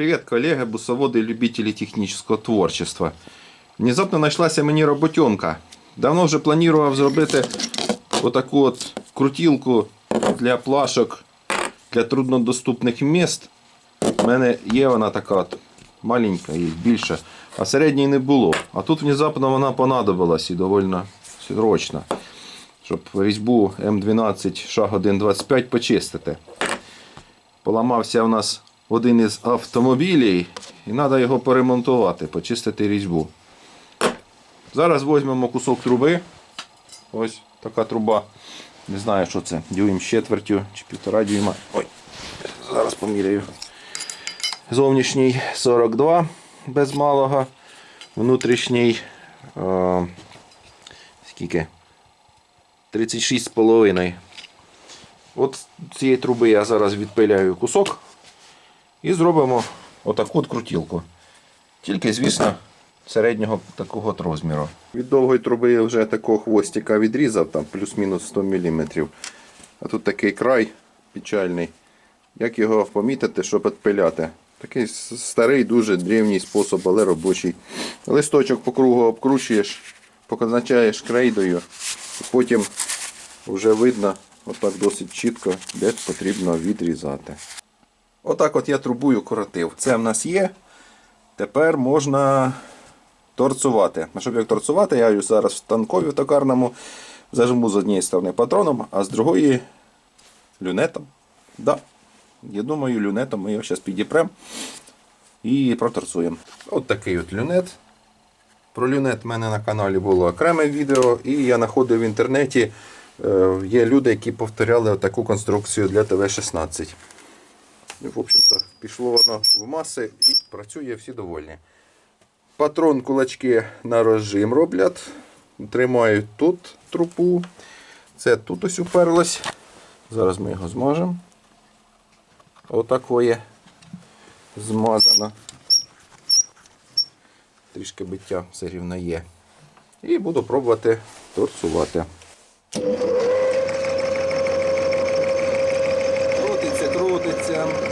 Привет, коллеги, бусоводы и любители технического творчества. Внезапно знайшлася мені роботенка. Давно вже планував зробити отаку от крутілку для плашок для труднодоступних міст. У мене є вона така от маленька і більша, а середньої не було. А тут внезапно вона понадобилась і доволі срочно, щоб різьбу М12 шаг 1.25 почистити. Поламався у нас один із автомобілів і треба його поремонтувати, почистити різьбу. Зараз візьмемо кусок труби. Ось така труба. Не знаю, що це. Дюйм з четвертю чи півтора дюйма. Ой, зараз поміряю. Зовнішній 42 без малого. Внутрішній е, скільки? 36,5. От цієї труби я зараз відпиляю кусок і зробимо отаку от крутілку. Тільки, звісно, середнього такого от розміру. Від довгої труби я вже такого хвостика відрізав, там плюс-мінус 100 мм. А тут такий край печальний. Як його помітити, щоб відпиляти? Такий старий, дуже древній спосіб, але робочий. Листочок по кругу обкручуєш, позначаєш крейдою, потім вже видно, отак досить чітко, де потрібно відрізати. Отак от я трубую коротив. Це в нас є. Тепер можна торцувати. Щоб як торцувати, я її зараз в станкові в токарному зажму з однієї сторони патроном, а з другої люнетом. Да. Я думаю, люнетом ми його зараз підіпремо і проторцуємо. От такий от люнет. Про люнет в мене на каналі було окреме відео, і я знаходив в інтернеті. е, Є люди, які повторяли таку конструкцію для ТВ-16. І, В общем-то, пішло воно в маси і працює всі довольні. Патрон кулачки на розжим роблять. Тримають тут трупу. Це тут ось уперлось. Зараз ми його зможемо. Отакоє змазано. Трішки биття все рівно є. І буду пробувати торцувати. Крутиться, крутиться.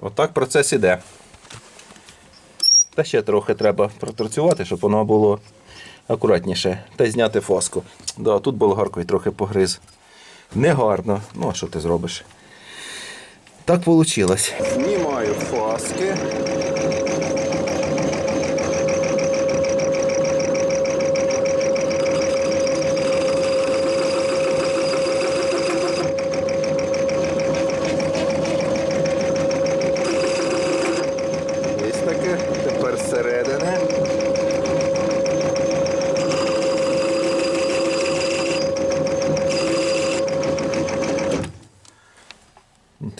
Отак процес іде. Та ще трохи треба проторцювати, щоб воно було акуратніше. Та й зняти фаску. Да, тут болгаркою трохи погриз. Негарно. Ну, а що ти зробиш? Так вийшло. Знімаю фаски. Ось таке. Тепер зсередини.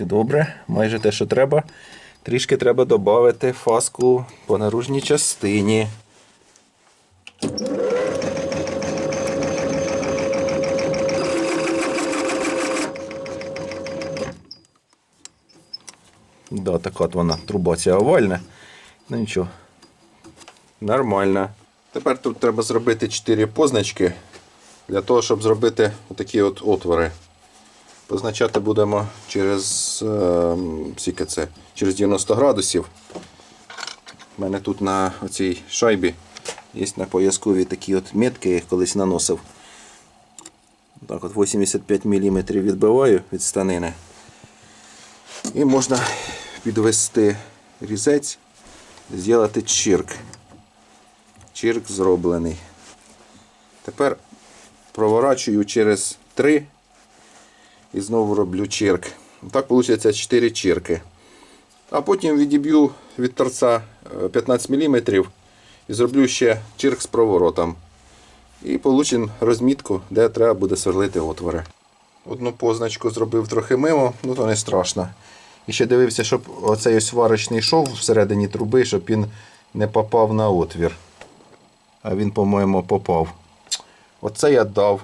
Ти добре, майже те, що треба. Трішки треба додати фаску по наружній частині. Да, така от вона труба ця овальна. Ну нічого. Нормально. Тепер тут треба зробити 4 позначки для того, щоб зробити такі от отвори. Позначати будемо через, е, скільки це, через 90 градусів. У мене тут на цій шайбі є на пояскові такі от метки, я їх колись наносив. Так от 85 мм відбиваю від станини. І можна підвести різець, зробити чирк. Чирк зроблений. Тепер проворачую через 3 і знову роблю чирк. Так вийде 4 чірки. А потім відіб'ю від торця е, 15 мм і зроблю ще чирк з проворотом. І получимо розмітку, де треба буде сверлити отвори. Одну позначку зробив трохи мимо, ну то не страшно. І ще дивився, щоб оцей ось варочний шов всередині труби, щоб він не попав на отвір. А він, по-моєму, попав. Оце я дав.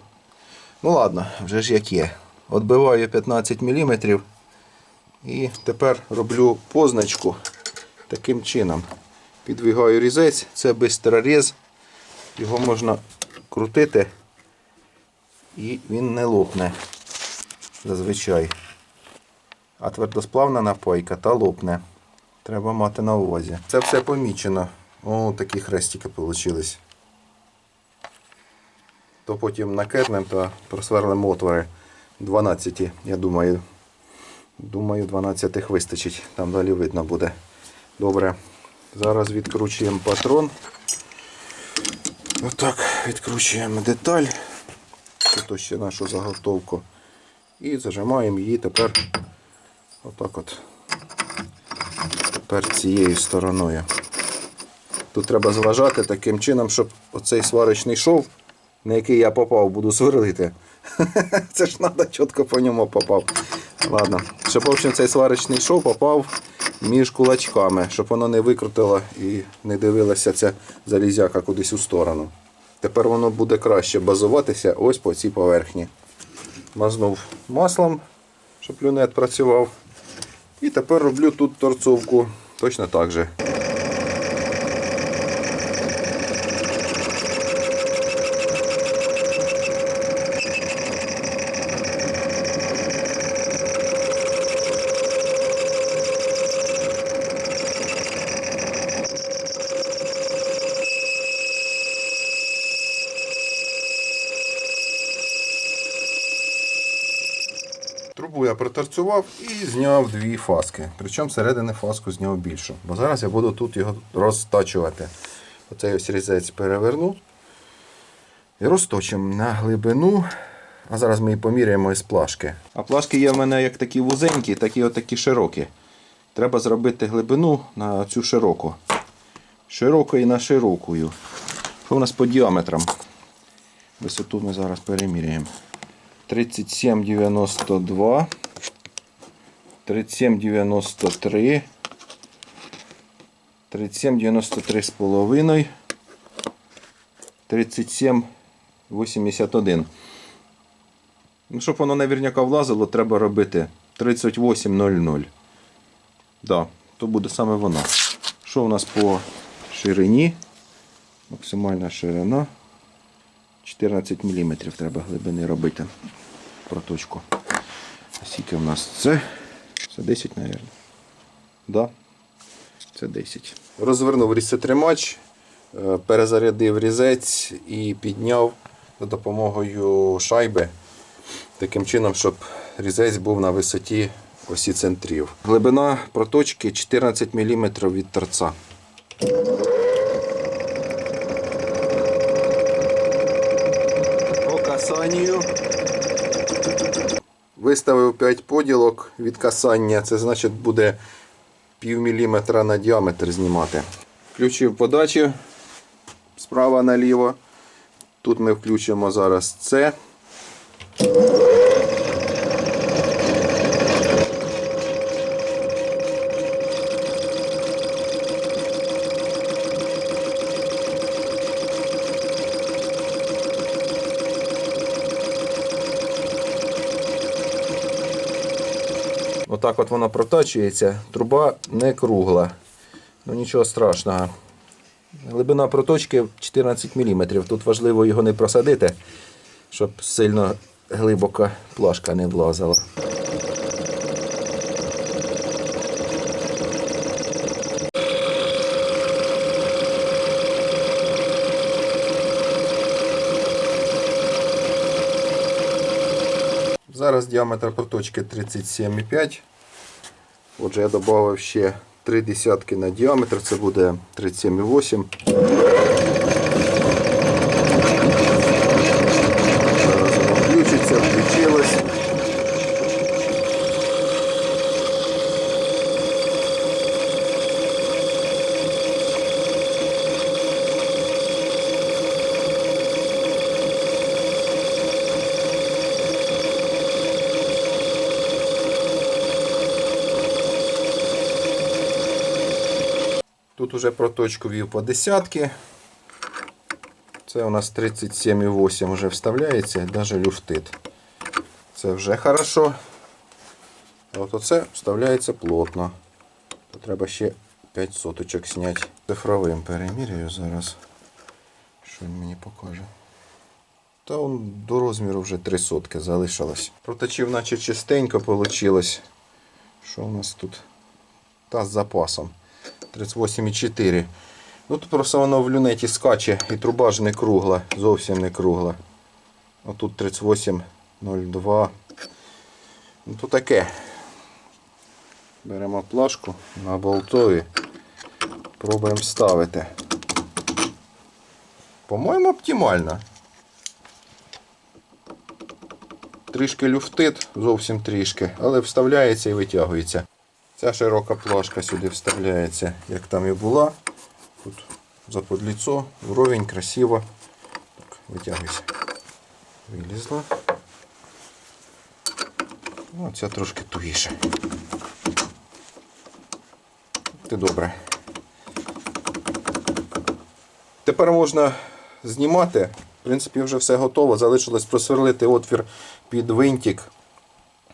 Ну ладно, вже ж як є. Отбиваю 15 мм. І тепер роблю позначку таким чином. Підвигаю різець, це бистроріз. Його можна крутити і він не лопне зазвичай. А твердосплавна напойка та лопне. Треба мати на увазі. Це все помічено. О, такі хрестики вийшли. То потім накетнемо та просверлимо отвори 12, я думаю. Думаю, 12 вистачить. Там далі видно буде. Добре. Зараз відкручуємо патрон. Отак, відкручуємо деталь. Тут ще нашу заготовку. І зажимаємо її тепер отак от. Тепер цією стороною. Тут треба зважати таким чином, щоб оцей сварочний шов, на який я попав, буду сверлити. Це ж треба чітко по ньому попав. Ладно. Щоб в общем, цей сварочний шов попав між кулачками, щоб воно не викрутило і не дивилася ця залізяка кудись у сторону. Тепер воно буде краще базуватися ось по цій поверхні. Мазнув маслом, щоб люнет працював. І тепер роблю тут торцовку точно так же. Я проторцював і зняв дві фаски. Причому середини фаску зняв більшу. Бо зараз я буду тут його розтачувати. Оцей ось різець переверну. І розточимо на глибину. А зараз ми її поміряємо із плашки. А плашки є в мене як такі вузенькі, так і отакі широкі. Треба зробити глибину на цю широку. Широкою на широкою. Що в нас по діаметрам? Висоту ми зараз переміряємо. 37,92, 37,93, 37,93 з половиною, 37,81. Ну, щоб воно наверняка влазило, треба робити 38,00. Да, то буде саме воно. Що у нас по ширині? Максимальна ширина. 14 мм треба глибини робити проточку. Скільки в нас це? Це 10, мабуть. Да. Це 10. Розвернув різцетримач, е, перезарядив різець і підняв за допомогою шайби. Таким чином, щоб різець був на висоті осі центрів. Глибина проточки 14 мм від торця. По касанню. Виставив 5 поділок від касання, це значить буде пів міліметра на діаметр знімати. Включив подачу справа наліво. Тут ми включимо зараз це. Отак от вона протачується. Труба не кругла. Ну нічого страшного. Глибина проточки 14 мм. Тут важливо його не просадити, щоб сильно глибока плашка не влазила. Зараз діаметр проточки 37,5. Отже, я додав ще 3 десятки на діаметр, це буде 37,8. Зараз воно включиться, включилось. Тут уже проточку вів по десятки. Це у нас 37,8 вже вставляється, навіть люфтит. Це вже хорошо. От оце вставляється плотно. То треба ще 5 соточок зняти. Цифровим перемірюю зараз. Що він мені покаже. Та он до розміру вже 3 сотки залишилось. Проточив, наче чистенько вийшло. Що у нас тут? Та з запасом. 38,4. Ну тут просто воно в люнеті скаче і труба ж не кругла, зовсім не кругла. Отут 38,02. Ну то таке. Беремо плашку на болтові. Пробуємо ставити. По-моєму, оптимально. Трішки люфтит, зовсім трішки, але вставляється і витягується. Ця широка плашка сюди вставляється, як там і була. Тут заподліцо, вровень, красиво. Так, витягуйся. Вилізла. Ну, ця трошки тугіше. Ти добре. Тепер можна знімати. В принципі, вже все готово. Залишилось просверлити отвір під винтик.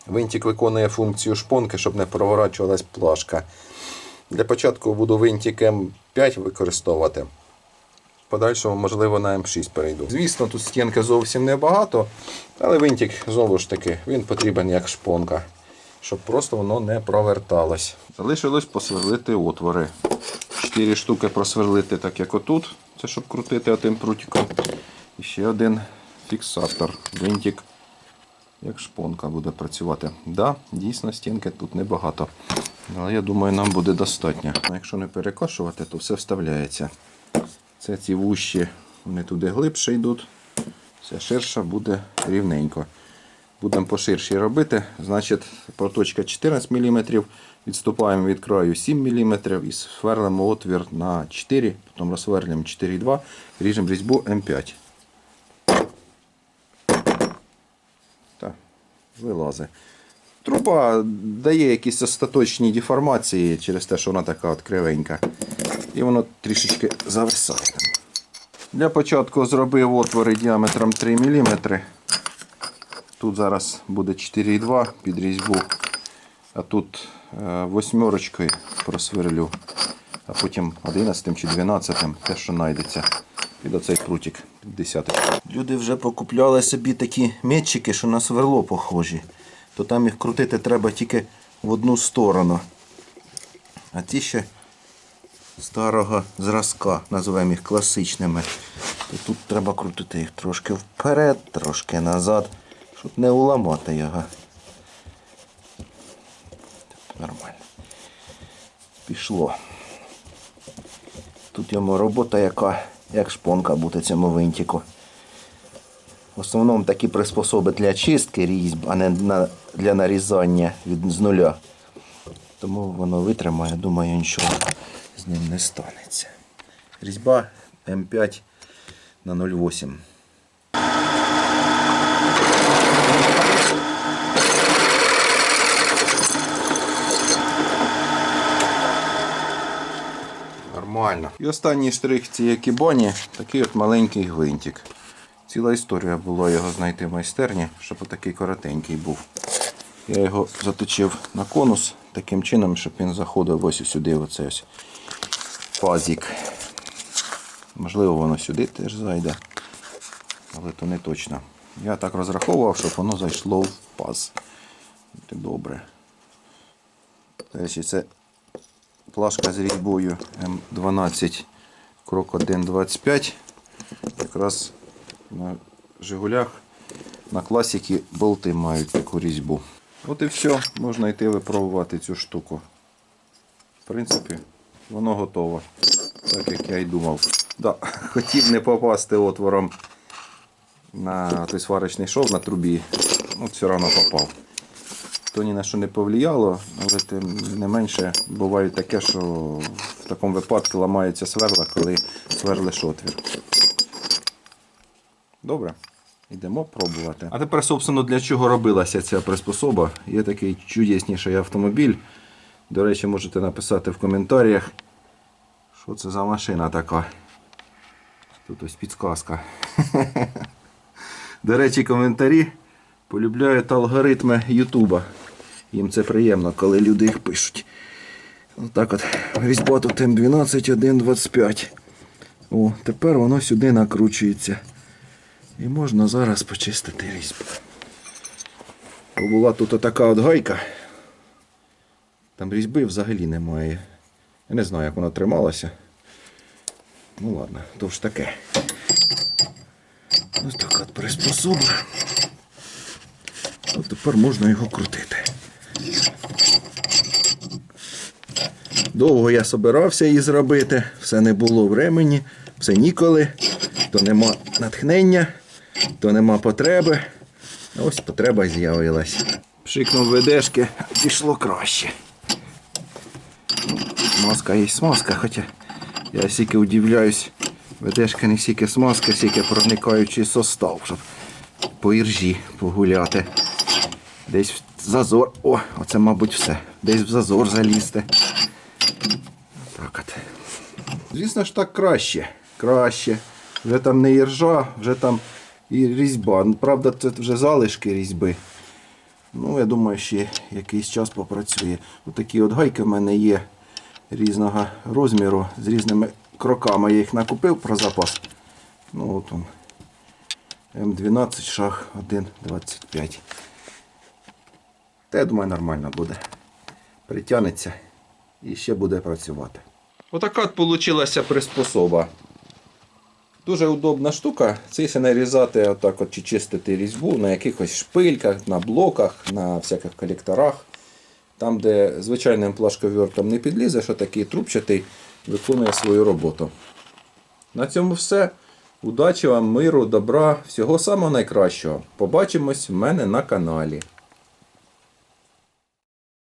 Винтик виконує функцію шпонки, щоб не проворачувалась плашка. Для початку буду винтик М5 використовувати. Подальшому, можливо, на М6 перейду. Звісно, тут стінки зовсім небагато, але винтик знову ж таки він потрібен як шпонка, щоб просто воно не проверталось. Залишилось посверлити отвори. Чотири штуки просверлити, так як отут. Це щоб крутити отим прутиком. І ще один фіксатор. Винтик як шпонка буде працювати. Да, дійсно, стінки тут небагато. Але я думаю, нам буде достатньо. Якщо не перекошувати, то все вставляється. Це ці вущі, вони туди глибше йдуть. Ця ширша буде рівненько. Будемо поширші робити. Значить, проточка 14 мм. Відступаємо від краю 7 мм і сверлимо отвір на 4, потім розсверлюємо 4,2, ріжемо різьбу М5. Так, вилазить. Труба дає якісь остаточні деформації через те, що вона така от кривенька. І воно трішечки зависає. Для початку зробив отвори діаметром 3 мм. Тут зараз буде 4,2 під різьбу. А тут е, восьмерочкою просверлю. А потім 11 чи 12 те, що знайдеться. Під оцей прутик, під десяточку. Люди вже покупляли собі такі метчики, що на сверло похожі. То там їх крутити треба тільки в одну сторону. А ті ще старого зразка, називаємо їх класичними. То тут треба крутити їх трошки вперед, трошки назад, щоб не уламати його. Нормально. Пішло. Тут йому робота, яка як шпонка буде цьому винтику. В основному такі приспособи для чистки різьб, а не для нарізання від з нуля. Тому воно витримає, думаю, нічого з ним не станеться. Різьба М5 на 0,8. Нормально. І останній штрих цієї кібані такий от маленький гвинтик. Ціла історія була його знайти в майстерні, щоб отакий коротенький був. Я його заточив на конус таким чином, щоб він заходив ось сюди, в оцей ось пазик. Можливо, воно сюди теж зайде, але то не точно. Я так розраховував, щоб воно зайшло в паз. Добре. Це плашка з різьбою М12 крок 1.25. Якраз на Жигулях на класіки болти мають таку різьбу. От і все, можна йти випробувати цю штуку. В принципі, воно готово. Так як я й думав. Да, хотів не попасти отвором на той сварочний шов на трубі, ну все одно попав. То ні на що не повлияло, але тим не менше буває таке, що в такому випадку ламаються сверла, коли сверлиш отвір. Добре, йдемо пробувати. А тепер, собственно, для чого робилася ця приспособа? Є такий чудесніший автомобіль. До речі, можете написати в коментарях, Що це за машина така? Тут ось підсказка. До речі, коментарі полюбляють алгоритми Ютуба. Їм це приємно, коли люди їх пишуть. Отак от. Різьба тут М12 1.25. О, тепер воно сюди накручується. І можна зараз почистити різьбу. Була тут така от гайка. Там різьби взагалі немає. Я не знаю, як воно трималося. Ну ладно, то ж таке. Ось така от приспособа. От тепер можна його крутити. Довго я собирався її зробити, все не було времені, все ніколи, то нема натхнення, то нема потреби. Ось потреба з'явилась. Пшикнув ведешки, пішло краще. Смазка є смазка, хоча я стільки удивляюсь, ведешка не стільки смазка, стільки проникаючий состав, щоб по іржі погуляти. Десь зазор. О, оце, мабуть, все. Десь в зазор залізти. Так от. Звісно ж так краще. Краще. Вже там не іржа, вже там і різьба. Ну, Правда, це вже залишки різьби. Ну, я думаю, ще якийсь час попрацює. Отакі от гайки в мене є різного розміру, з різними кроками. Я їх накупив про запас. Ну, от он. М12 шаг 1,25. Та я думаю, нормально буде. Притягнеться і ще буде працювати. Отака от получилася приспособа. Дуже удобна штука. Це якщо нарізати отак от, чи чистити різьбу на якихось шпильках, на блоках, на всяких колекторах. Там, де звичайним плашковертом не підлізеш, а такий трубчатий виконує свою роботу. На цьому все. Удачі вам, миру, добра, всього самого найкращого. Побачимось в мене на каналі.